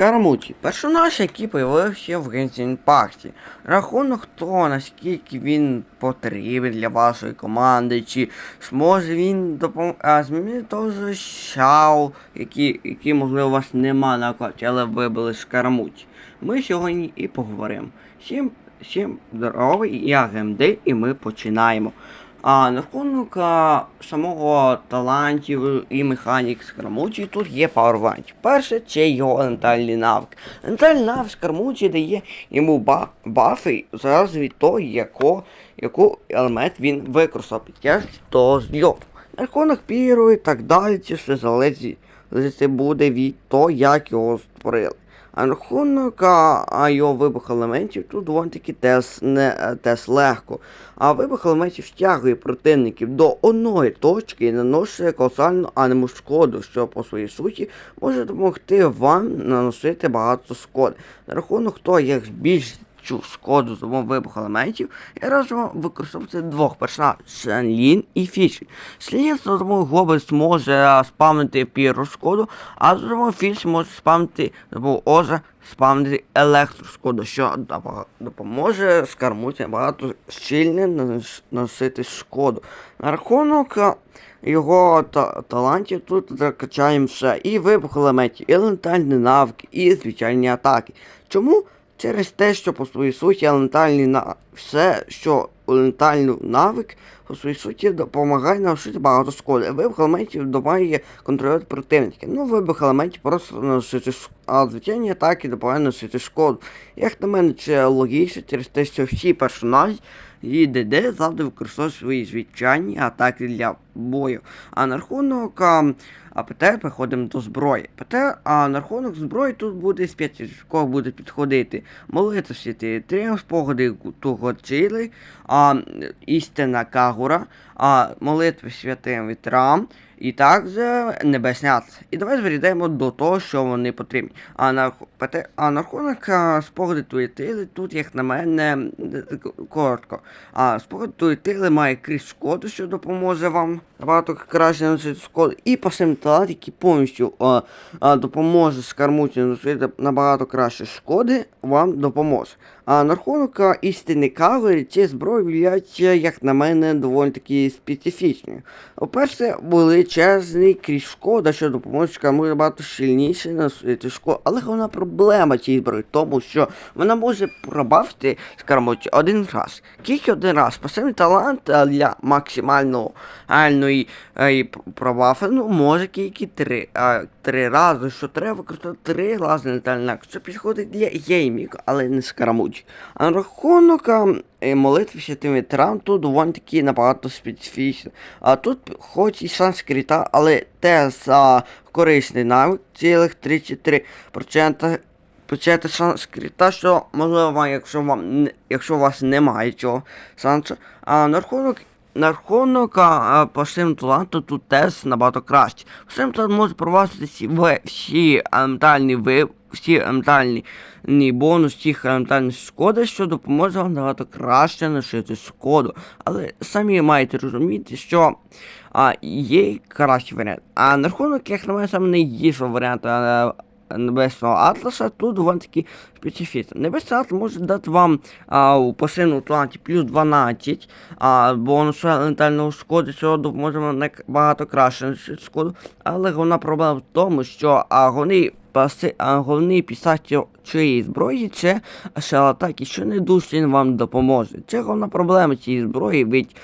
Скарамуті. Персонаж, який появився в Genshin Impact. Рахунок того, наскільки він потрібен для вашої команди, чи зможе він допом... а, змінити теж шау, які, які, можливо, у вас нема на аккаунті, але ви були Скарамуті. Ми сьогодні і поговоримо. Всім, всім здорово, я ГМД, і ми починаємо. А рахунок самого талантів і механік Скармучі тут є пару варіантів. Перше, це його ментальний навик. Ментальний навик Скармучі дає йому ба бафи залежно від того, яко, яку елемент він використав час того зльоту. На рахунок піру і так далі, це все залежить буде від того, як його створили. А рахунок його вибух елементів тут доволі таки тес, не, тес легко. А вибух елементів стягує противників до одної точки і наносить колосальну анему шкоду, що по своїй суті може допомогти вам наносити багато шкоди. На рахунок того, як збільшити цю шкоду з вибух елементів, я раджу використовувати двох персонажів Шенлін і Фіші. Слін за допомогою глоби зможе спавнити піру шкоду, а за допомогою Фіші може спавнити допомогою Оза спавнити електрошкоду, що допоможе скармуті багато щільно нанос- наносити шкоду. На рахунок його та- талантів тут закачаємо все. І вибух елементів, і лентальні навики, і звичайні атаки. Чому? Через те, що по своїй суті елементальний на все, що елементальний навик по своїй суті допомагає наносити багато шкоди. Вибух елементів допомагає контролювати противники. Ну, вибух елементів просто наносити шкоду, а звичайні атаки допомагають наносити шкоду. Як на мене, це логічно через те, що всі персонажі і ДД завжди використовують свої звичайні атаки для бою. А на рахунок а, а переходимо до зброї. ПТ, а на рахунок зброї тут буде з п'ятірков буде підходити. Молитва святи, три спогади того чили, а істина Кагура, а молитви святим вітрам. І також небесні атласи. І давай зведемо до того, що вони потрібні. А на а на рахунок спогади туєтили, тут, як на мене, коротко. А спогад туєтили має крізь шкоду, що допоможе вам набагато краще наносити шкоду. І пасивний талант, який повністю а, а, допоможе скармуті наносити набагато краще шкоди, вам допоможе. А на рахунок істини кавери, ці зброї як на мене, доволі такі специфічні. По-перше, величезний крізь шкода, що допоможе кому набагато сильніше носити шкоду. Але головна проблема цієї зброї в тому, що вона може пробавити скармоті один раз. Тільки один раз. Пасивний талант для максимального реальної е, пробафи, ну, може тільки три, а, три рази, що треба використовувати три рази летальний Це підходить для геймів, але не скарамуч. А на рахунок е, молитви святим ветерам тут доволі таки набагато специфічно. А тут хоч і санскрита, але те за корисний навик цілих 33% почати санскрита, що можливо якщо вам якщо у вас немає цього санчо. А на рахунок на рахунок пасивного таланту тут теж набагато краще. Пасивний талант може провадити всі, всі елементальні ви, всі елементальні ні, бонус всіх елементальних шкоди, що допоможе вам набагато краще наносити шкоду. Але самі маєте розуміти, що а, є кращий варіант. А на рахунок, як на мене, саме найгірший варіант а, Небесного Атласа, тут доволі таки специфічно. Небесний Атлас може дати вам а, у пасивному таланті плюс 12 а, бонусу елементального шкоди, що допоможе вам набагато краще шкоду. Але головна проблема в тому, що а, головний паси, а, головний писатель цієї зброї це шалатаки, що не дуже вам допоможе. Це головна проблема цієї зброї, ведь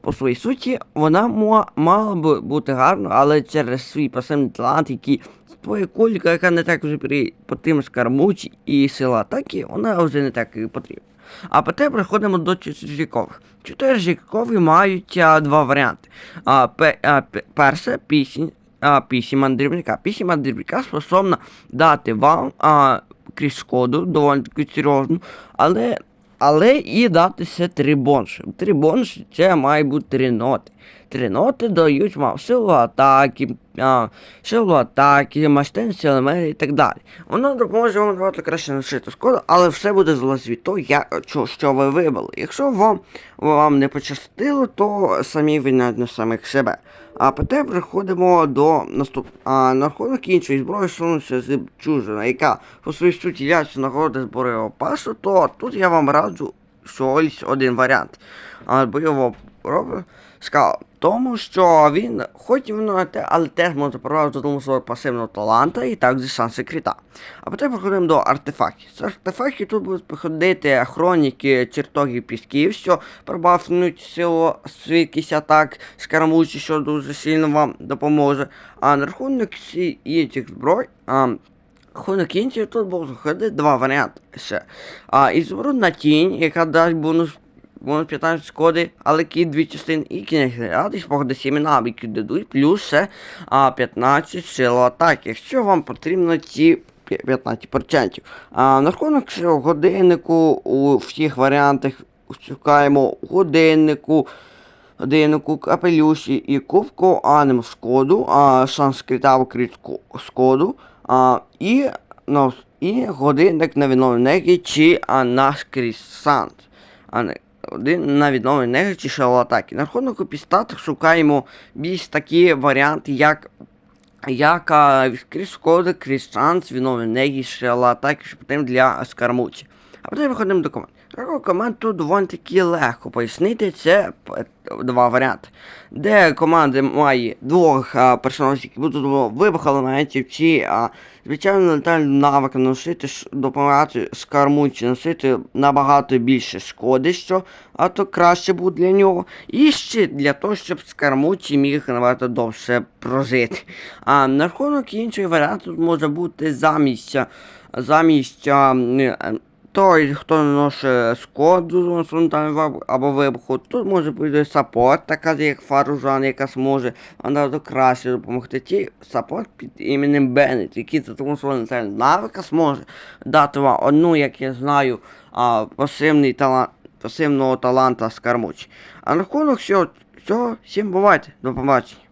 по своїй суті вона мала б бути гарна, але через свій пасивний талант, який твоя кулька, яка не так вже при потрібна скармучі і сила атаки, вона вже не так і потрібна. А потім переходимо до чотиржікових. Чотиржікові мають а, два варіанти. А, пе, а, пе- перше пісень, а, пісі мандрівника. Пісі мандрівника способна дати вам а, крізь шкоду, доволі таки серйозну, але, але і дати ще три бонуси. Три бонуси це має бути три ноти. три ноти дають вам силу атаки, а, силу атаки, масштабність елементів і так далі. Воно допоможе вам набагато краще навчити шкоду, але все буде залежати від того, що, що ви вибрали. Якщо вам, вам не пощастило, то самі на самих себе. А тепер переходимо до наступ... А на рахунок іншої зброї сунуться з чужина, яка по своїй суті являється нагороди з бойового пасу, то тут я вам раджу що ось один варіант. А, бойового робота скала. Тому що він, хоч і воно але теж може провадити тому свого пасивного таланта і також шанси крита. А потім переходимо до артефактів. З артефактів тут будуть приходити хроніки чертогів пісків, що прибавнуть силу свідкість атак скарамучі, що дуже сильно вам допоможе. А на рахунок інших зброй. А, Рахунок інших тут будуть ходити два варіанти ще. А, ізумрудна тінь, яка дасть бонус бонус 15 шкоди, але кіт дві частини і кінець радість спогади сімена, які дадуть, плюс ще а, 15 сил атаки, якщо вам потрібно ці 15%. А, на рахунок годиннику у всіх варіантах шукаємо годиннику, годиннику, капелюші і кубку анем шкоду, а, шанс крита критку шкоду, а, і, ну, і годинник на відновлений чи а, наш крісант. А не один на відновлення енергії чи шалатаки. На рахунок у підстатах шукаємо більш такі варіанти, як як а, крізь коди, крізь шанс, відновлення енергії, шалатаки, що потім для скармучі. А потім виходимо до команд. Команд тут доволі таки легко пояснити. Це два варіанти. Де команда має двох а, персонажів, які будуть вибух елементів, чи а, звичайно летальний навик носити допомагати скармучі носити набагато більше шкоди, що а то краще буде для нього. І ще для того, щоб скармучі міг набагато довше прожити. А на рахунок іншої варіанти тут може бути замість замість а, той, хто наносить шкоду фронтального або вибуху, тут може бути саппорт, така як Фаружан, яка зможе набагато краще допомогти. Ті саппорт під іменем Беннет, який за тому свого навика зможе дати вам одну, як я знаю, а, пасивний талант, пасивного таланта скармуч. А на рахунок всього, цього, всім бувайте, до побачення.